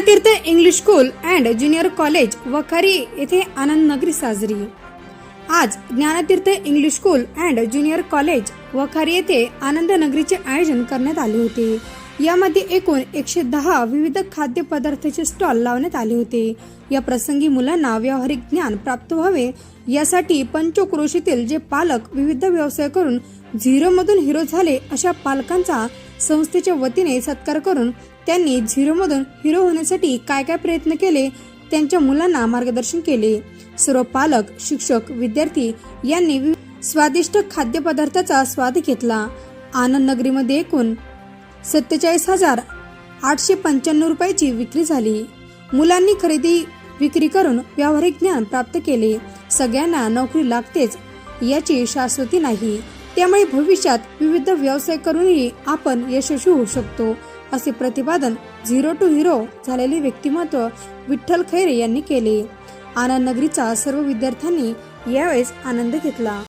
Gyanteerth English school and junior college Wakhari येथे आनंद नगरी साजरी. आज Gyanteerth English school and junior college Wakhari येथे आनंद नगरीचे आयोजन करण्यात आले होते. यामध्ये एकूण एकशे दहा विविध खाद्यपदार्थाचे स्टॉल लावण्यात आले होते. या प्रसंगी मुलांना व्यावहारिक ज्ञान प्राप्त व्हावे यासाठी पंचक्रोशीतील जे पालक विविध व्यवसाय करून झिरो मधून हिरो झाले अशा पालकांचा संस्थेच्या वतीने सत्कार करून त्यांनी झिरो मधून हिरो होण्यासाठी काय काय प्रयत्न केले त्यांच्या मुलांना मार्गदर्शन केले. सर्व पालक शिक्षक विद्यार्थी यांनी वि- स्वादिष्ट खाद्यपदार्थाचा स्वाद घेतला. आनंद नगरीमध्ये एकूण सत्तेचाळीस हजार आठशे पंच्याण्णव रुपयाची विक्री झाली. मुलांनी खरेदी विक्री करून व्यावहारिक ज्ञान प्राप्त केले. सगळ्यांना नोकरी लागतेच याची शाश्वती नाही. त्यामुळे भविष्यात विविध व्यवसाय करूनही आपण यशस्वी होऊ शकतो असे प्रतिपादन झिरो टू हिरो झालेले व्यक्तिमत्व विठ्ठल खैरे यांनी केले. आनंद नगरीचा सर्व विद्यार्थ्यांनी यावेळेस आनंद घेतला.